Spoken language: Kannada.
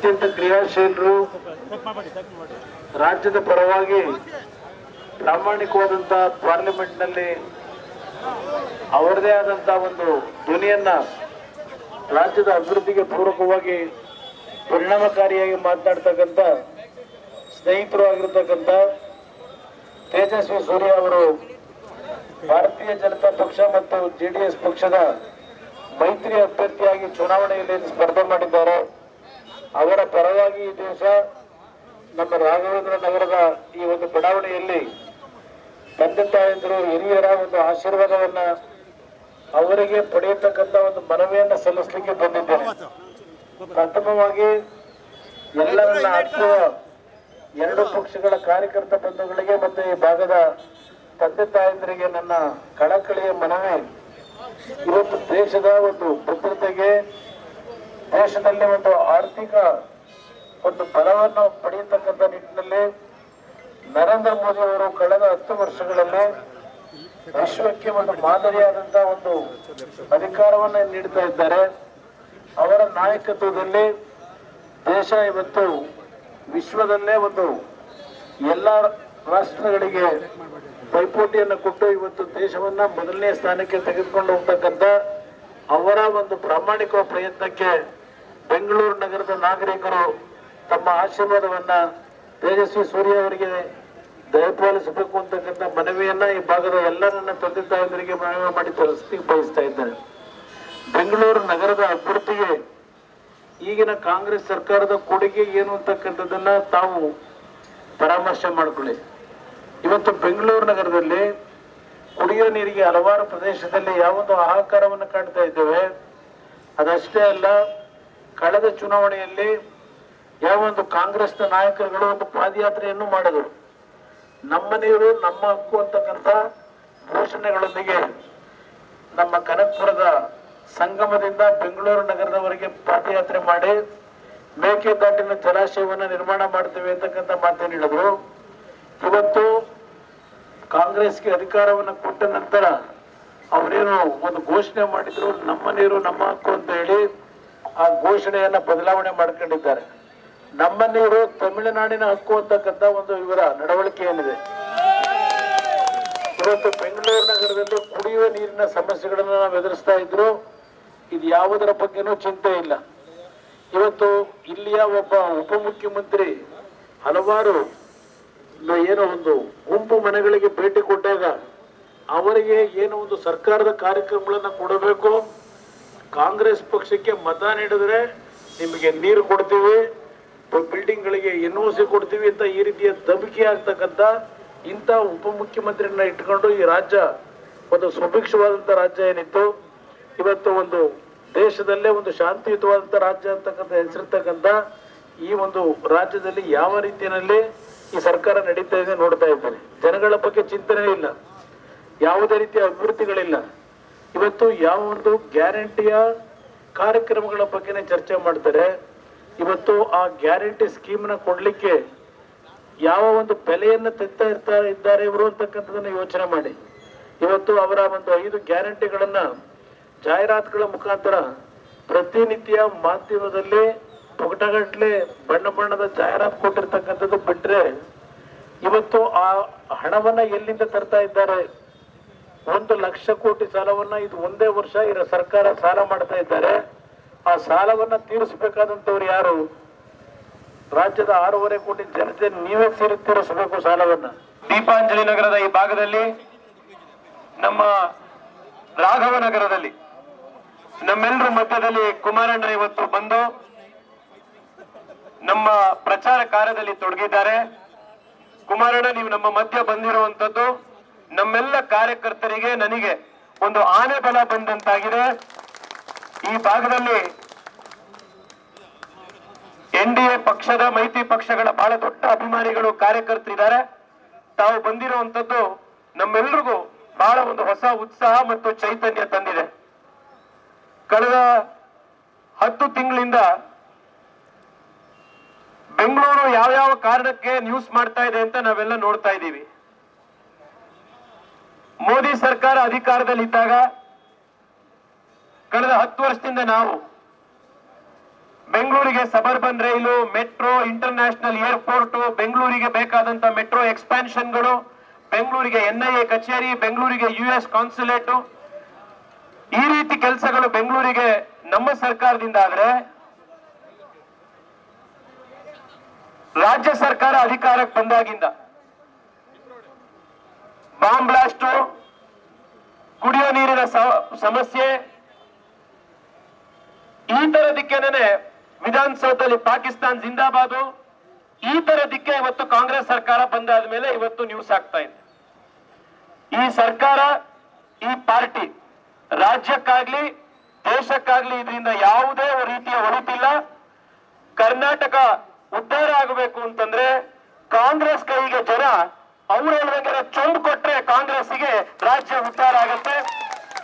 ಅತ್ಯಂತ ಕ್ರಿಯಾಶೀಲರು ರಾಜ್ಯದ ಪರವಾಗಿ ಪ್ರಾಮಾಣಿಕವಾದಂತಹ ಪಾರ್ಲಿಮೆಂಟ್ನಲ್ಲಿ ಅವರದೇ ಆದಂತಹ ಒಂದು ಧ್ವನಿಯನ್ನ ರಾಜ್ಯದ ಅಭಿವೃದ್ಧಿಗೆ ಪೂರಕವಾಗಿ ಪರಿಣಾಮಕಾರಿಯಾಗಿ ಮಾತನಾಡ್ತಕ್ಕಂಥ ಸ್ನೇಹಿತರು ಆಗಿರ್ತಕ್ಕಂಥ ತೇಜಸ್ವಿ ಸೂರ್ಯ ಅವರು ಭಾರತೀಯ ಜನತಾ ಪಕ್ಷ ಮತ್ತು ಜೆಡಿಎಸ್ ಪಕ್ಷದ ಮೈತ್ರಿ ಅಭ್ಯರ್ಥಿಯಾಗಿ ಚುನಾವಣೆಯಲ್ಲಿ ಸ್ಪರ್ಧೆ ಮಾಡಿದ್ದಾರೆ. ಅವರ ಪರವಾಗಿ ಈ ದಿವಸ ನಮ್ಮ ರಾಘವೇಂದ್ರ ನಗರದ ಈ ಒಂದು ಬಡಾವಣೆಯಲ್ಲಿ ತಂದೆ ತಾಯಂದಿರು ಹಿರಿಯರ ಒಂದು ಆಶೀರ್ವಾದವನ್ನ ಅವರಿಗೆ ಪಡೆಯತಕ್ಕಂತ ಒಂದು ಮನವಿಯನ್ನ ಸಲ್ಲಿಸಲಿಕ್ಕೆ ಬಂದಿದ್ದೇನೆ. ಪ್ರಥಮವಾಗಿ ಎಲ್ಲರನ್ನ ಆತ್ಮೀಯ ಎರಡು ಪಕ್ಷಗಳ ಕಾರ್ಯಕರ್ತ ಬಂಧುಗಳಿಗೆ ಮತ್ತು ಈ ಭಾಗದ ತಂದೆ ತಾಯಂದಿರಿಗೆ ನನ್ನ ಕಳಕಳಿಯ ಮನವಿ. ಇವತ್ತು ದೇಶದ ಒಂದು ಭದ್ರತೆಗೆ ದೇಶದಲ್ಲಿ ಒಂದು ಆರ್ಥಿಕ ಒಂದು ಬಲವನ್ನು ಪಡೆಯತಕ್ಕಂಥ ನಿಟ್ಟಿನಲ್ಲಿ ನರೇಂದ್ರ ಮೋದಿ ಅವರು ಕಳೆದ ಹತ್ತು ವರ್ಷಗಳಲ್ಲಿ ವಿಶ್ವಕ್ಕೆ ಒಂದು ಮಾದರಿಯಾದಂತಹ ಒಂದು ಅಧಿಕಾರವನ್ನ ನೀಡ್ತಾ ಇದ್ದಾರೆ. ಅವರ ನಾಯಕತ್ವದಲ್ಲಿ ದೇಶ ಇವತ್ತು ವಿಶ್ವದಲ್ಲೇ ಒಂದು ಎಲ್ಲ ರಾಷ್ಟ್ರಗಳಿಗೆ ಪೈಪೋಟಿಯನ್ನು ಕೊಟ್ಟು ಇವತ್ತು ದೇಶವನ್ನ ಮೊದಲನೇ ಸ್ಥಾನಕ್ಕೆ ತೆಗೆದುಕೊಂಡು ಹೋಗ್ತಕ್ಕಂಥ ಅವರ ಒಂದು ಪ್ರಾಮಾಣಿಕ ಪ್ರಯತ್ನಕ್ಕೆ ಬೆಂಗಳೂರು ನಗರದ ನಾಗರಿಕರು ತಮ್ಮ ಆಶೀರ್ವಾದವನ್ನ ತೇಜಸ್ವಿ ಸೂರ್ಯ ಅವರಿಗೆ ದಯಪಾಲಿಸಬೇಕು ಅಂತಕ್ಕಂಥ ಮನವಿಯನ್ನ ಈ ಭಾಗದ ಎಲ್ಲ ನನ್ನ ತಂದೆ ತಾಯಂದರಿಗೆ ಮನವಿ ಮಾಡಿ ತರಿಸ್ಲಿಕ್ಕೆ ಬಯಸ್ತಾ ಇದ್ದಾರೆ ಬೆಂಗಳೂರು ನಗರದ ಅಭಿವೃದ್ಧಿಗೆ ಈಗಿನ ಕಾಂಗ್ರೆಸ್ ಸರ್ಕಾರದ ಕೊಡುಗೆ ಏನು ಅಂತಕ್ಕಂಥದ್ದನ್ನ ತಾವು ಪರಾಮರ್ಶೆ ಮಾಡಿಕೊಳ್ಳಿ. ಇವತ್ತು ಬೆಂಗಳೂರು ನಗರದಲ್ಲಿ ಕುಡಿಯೋ ನೀರಿಗೆ ಹಲವಾರು ಪ್ರದೇಶದಲ್ಲಿ ಯಾವೊಂದು ಆಹಾಕಾರವನ್ನು ಕಾಣ್ತಾ ಇದ್ದೇವೆ. ಅದಷ್ಟೇ ಅಲ್ಲ ಕಳೆದ ಚುನಾವಣೆಯಲ್ಲಿ ಯಾವ ಒಂದು ಕಾಂಗ್ರೆಸ್ನ ನಾಯಕರುಗಳು ಒಂದು ಪಾದಯಾತ್ರೆಯನ್ನು ಮಾಡಿದರು. ನಮ್ಮ ನೀರು ನಮ್ಮ ಹಕ್ಕು ಅಂತಕ್ಕಂಥ ಘೋಷಣೆಗಳೊಂದಿಗೆ ನಮ್ಮ ಕನಕಪುರದ ಸಂಗಮದಿಂದ ಬೆಂಗಳೂರು ನಗರದವರೆಗೆ ಪಾದಯಾತ್ರೆ ಮಾಡಿ ಮೇಕೆದಾಟಿನ ಜಲಾಶಯವನ್ನು ನಿರ್ಮಾಣ ಮಾಡ್ತೇವೆ ಅಂತಕ್ಕಂಥ ಮಾತನ್ನು ಹೇಳಿದ್ರು. ಇವತ್ತು ಕಾಂಗ್ರೆಸ್ಗೆ ಅಧಿಕಾರವನ್ನು ಕೊಟ್ಟ ನಂತರ ಅವರೇನು ಒಂದು ಘೋಷಣೆ ಮಾಡಿದ್ರು ನಮ್ಮ ನೀರು ನಮ್ಮ ಹಕ್ಕು ಅಂತ ಹೇಳಿ ಆ ಘೋಷಣೆಯನ್ನ ಬದಲಾವಣೆ ಮಾಡ್ಕೊಂಡಿದ್ದಾರೆ. ನಮ್ಮ ನೀರು ತಮಿಳುನಾಡಿನ ಹಕ್ಕು ಅಂತಕ್ಕಂಥ ಒಂದು ಇವರ ನಡವಳಿಕೆ ಏನಿದೆ? ಇವತ್ತು ಬೆಂಗಳೂರು ನಗರದಲ್ಲಿ ಕುಡಿಯುವ ನೀರಿನ ಸಮಸ್ಯೆಗಳನ್ನು ನಾವು ಎದುರಿಸ್ತಾ ಇದ್ರು. ಇದು ಯಾವುದರ ಬಗ್ಗೆನೂ ಚಿಂತೆ ಇಲ್ಲ. ಇವತ್ತು ಇಲ್ಲಿಯ ಒಬ್ಬ ಉಪಮುಖ್ಯಮಂತ್ರಿ ಹಲವಾರು ಏನೋ ಒಂದು ಗುಂಪು ಮನೆಗಳಿಗೆ ಭೇಟಿ ಕೊಟ್ಟಾಗ ಅವರಿಗೆ ಏನೋ ಒಂದು ಸರ್ಕಾರದ ಕಾರ್ಯಕ್ರಮಗಳನ್ನ ಕೊಡಬೇಕು. ಕಾಂಗ್ರೆಸ್ ಪಕ್ಷಕ್ಕೆ ಮತ ನೀಡಿದ್ರೆ ನಿಮಗೆ ನೀರು ಕೊಡ್ತೀವಿ, ಬಿಲ್ಡಿಂಗ್ಗಳಿಗೆ ಎನ್ ಒ ಸಿ ಕೊಡ್ತೀವಿ ಅಂತ ಈ ರೀತಿಯ ಧಮಕಿ ಆಗ್ತಕ್ಕಂಥ ಇಂಥ ಉಪಮುಖ್ಯಮಂತ್ರಿಯನ್ನ ಇಟ್ಕೊಂಡು ಈ ರಾಜ್ಯ ಒಂದು ಸುಭಿಕ್ಷವಾದಂಥ ರಾಜ್ಯ ಏನಿತ್ತು. ಇವತ್ತು ಒಂದು ದೇಶದಲ್ಲೇ ಒಂದು ಶಾಂತಿಯುತವಾದಂಥ ರಾಜ್ಯ ಅಂತಕ್ಕಂಥ ಹೆಸರಿರ್ತಕ್ಕಂಥ ಈ ಒಂದು ರಾಜ್ಯದಲ್ಲಿ ಯಾವ ರೀತಿಯಲ್ಲಿ ಈ ಸರ್ಕಾರ ನಡೀತಾ ಇದೆ ನೋಡ್ತಾ ಇದ್ದೇನೆ. ಜನಗಳ ಬಗ್ಗೆ ಚಿಂತನೆ ಇಲ್ಲ. ಯಾವುದೇ ರೀತಿಯ ಅಭಿವೃದ್ಧಿಗಳಿಲ್ಲ. ಇವತ್ತು ಯಾವ ಒಂದು ಗ್ಯಾರಂಟಿಯ ಕಾರ್ಯಕ್ರಮಗಳ ಬಗ್ಗೆನೇ ಚರ್ಚೆ ಮಾಡ್ತಾರೆ, ಇವತ್ತು ಆ ಗ್ಯಾರಂಟಿ ಸ್ಕೀಮ್ನ ಕೊಡ್ಲಿಕ್ಕೆ ಯಾವ ಒಂದು ಬೆಲೆಯನ್ನ ತೆತ್ತ ಇರ್ತಾ ಇದ್ದಾರೆ ಇವರು ಅಂತಕ್ಕಂಥದನ್ನ ಯೋಚನೆ ಮಾಡಿ. ಇವತ್ತು ಅವರ ಒಂದು ಐದು ಗ್ಯಾರಂಟಿಗಳನ್ನ ಜಾಹೀರಾತುಗಳ ಮುಖಾಂತರ ಪ್ರತಿನಿತ್ಯ ಮಾಧ್ಯಮದಲ್ಲಿ ಪುಗಟಗಟ್ಲೆ ಬಣ್ಣ ಬಣ್ಣದ ಜಾಹೀರಾತು ಕೊಟ್ಟಿರ್ತಕ್ಕಂಥದ್ದು ಬಿಟ್ರೆ, ಇವತ್ತು ಆ ಹಣವನ್ನ ಎಲ್ಲಿಂದ ತರ್ತಾ ಇದ್ದಾರೆ? ಒಂದು ಲಕ್ಷ ಕೋಟಿ ಸಾಲವನ್ನ ಇದು ಒಂದೇ ವರ್ಷ ಇರೋ ಸರ್ಕಾರ ಸಾಲ ಮಾಡ್ತಾ ಇದ್ದಾರೆ. ಆ ಸಾಲವನ್ನ ತೀರಿಸಬೇಕಾದಂತವ್ರು ಯಾರು? ರಾಜ್ಯದ ಆರೂವರೆ ಕೋಟಿ ಜನತೆ ನೀವೇ ಸೇರಿ ತೀರಿಸಬೇಕು ಸಾಲವನ್ನ. ದೀಪಾಂಜಲಿ ನಗರದ ಈ ಭಾಗದಲ್ಲಿ, ನಮ್ಮ ರಾಘವ ನಗರದಲ್ಲಿ ನಮ್ಮೆಲ್ಲರ ಮಧ್ಯದಲ್ಲಿ ಕುಮಾರಣ್ಣ ಇವತ್ತು ಬಂದು ನಮ್ಮ ಪ್ರಚಾರ ಕಾರ್ಯದಲ್ಲಿ ತೊಡಗಿದ್ದಾರೆ. ಕುಮಾರಣ್ಣ, ನೀವು ನಮ್ಮ ಮಧ್ಯ ಬಂದಿರುವಂತದ್ದು ನಮ್ಮೆಲ್ಲ ಕಾರ್ಯಕರ್ತರಿಗೆ ನನಗೆ ಒಂದು ಆನೆ ಬಲ ಬಂದಂತಾಗಿದೆ. ಈ ಭಾಗದಲ್ಲಿ ಎನ್ ಡಿ ಎ ಪಕ್ಷದ, ಮೈತ್ರಿ ಪಕ್ಷಗಳ ಬಹಳ ದೊಡ್ಡ ಅಭಿಮಾನಿಗಳು, ಕಾರ್ಯಕರ್ತರಿದ್ದಾರೆ. ತಾವು ಬಂದಿರುವಂತದ್ದು ನಮ್ಮೆಲ್ರಿಗೂ ಬಹಳ ಒಂದು ಹೊಸ ಉತ್ಸಾಹ ಮತ್ತು ಚೈತನ್ಯ ತಂದಿದೆ. ಕಳೆದ ಹತ್ತು ತಿಂಗಳಿಂದ ಬೆಂಗಳೂರು ಯಾವ ಯಾವ ಕಾರಣಕ್ಕೆ ನ್ಯೂಸ್ ಮಾಡ್ತಾ ಇದೆ ಅಂತ ನಾವೆಲ್ಲ ನೋಡ್ತಾ ಇದ್ದೀವಿ. ಮೋದಿ ಸರ್ಕಾರ ಅಧಿಕಾರದಲ್ಲಿದ್ದಾಗ ಕಳೆದ ಹತ್ತು ವರ್ಷದಿಂದ ನಾವು ಬೆಂಗಳೂರಿಗೆ ಸಬರ್ಬನ್ ರೈಲು, ಮೆಟ್ರೋ, ಇಂಟರ್ನ್ಯಾಷನಲ್ ಏರ್ಪೋರ್ಟ್, ಬೆಂಗಳೂರಿಗೆ ಬೇಕಾದಂತ ಮೆಟ್ರೋ ಎಕ್ಸ್ಪಾನ್ಷನ್ಗಳು ಬೆಂಗಳೂರಿಗೆ ಎನ್ಐಎ ಕಚೇರಿ, ಬೆಂಗಳೂರಿಗೆ ಯು ಎಸ್ ಕಾನ್ಸುಲೇಟ್. ಈ ರೀತಿ ಕೆಲಸಗಳು ಬೆಂಗಳೂರಿಗೆ ನಮ್ಮ ಸರ್ಕಾರದಿಂದ ಆದ್ರೆ ರಾಜ್ಯ ಸರ್ಕಾರ ಅಧಿಕಾರಕ್ಕೆ ಬಂದಾಗಿಂದ ಬಾಂಬ್ ಬ್ಲಾಸ್ಟು, ಕುಡಿಯೋ ನೀರಿನ ಸಮಸ್ಯೆ. ಈ ತರದಕ್ಕೇನೆ ವಿಧಾನಸೌಧದಲ್ಲಿ ಪಾಕಿಸ್ತಾನ್ ಜಿಂದಾಬಾದು. ಈ ತರದಕ್ಕೆ ಇವತ್ತು ಕಾಂಗ್ರೆಸ್ ಸರ್ಕಾರ ಬಂದಾದ ಮೇಲೆ ಇವತ್ತು ನ್ಯೂಸ್ ಆಗ್ತಾ ಇದೆ. ಈ ಸರ್ಕಾರ, ಈ ಪಾರ್ಟಿ ರಾಜ್ಯಕ್ಕಾಗ್ಲಿ, ದೇಶಕ್ಕಾಗ್ಲಿ ಇದರಿಂದ ಯಾವುದೇ ರೀತಿಯ ಒಳಿತಿಲ್ಲ. ಕರ್ನಾಟಕ ಉದ್ಧಾರ ಆಗಬೇಕು ಅಂತಂದ್ರೆ ಕಾಂಗ್ರೆಸ್ ಕೈಗೆ ಜನ ಅವ್ರ ಹೇಳ್ಬೇಕಾದ್ರೆ ಚೊಂಬ್ ಕೊಟ್ರೆ ಕಾಂಗ್ರೆಸ್ಗೆ ರಾಜ್ಯ ಉದ್ಧಾರ ಆಗುತ್ತೆ.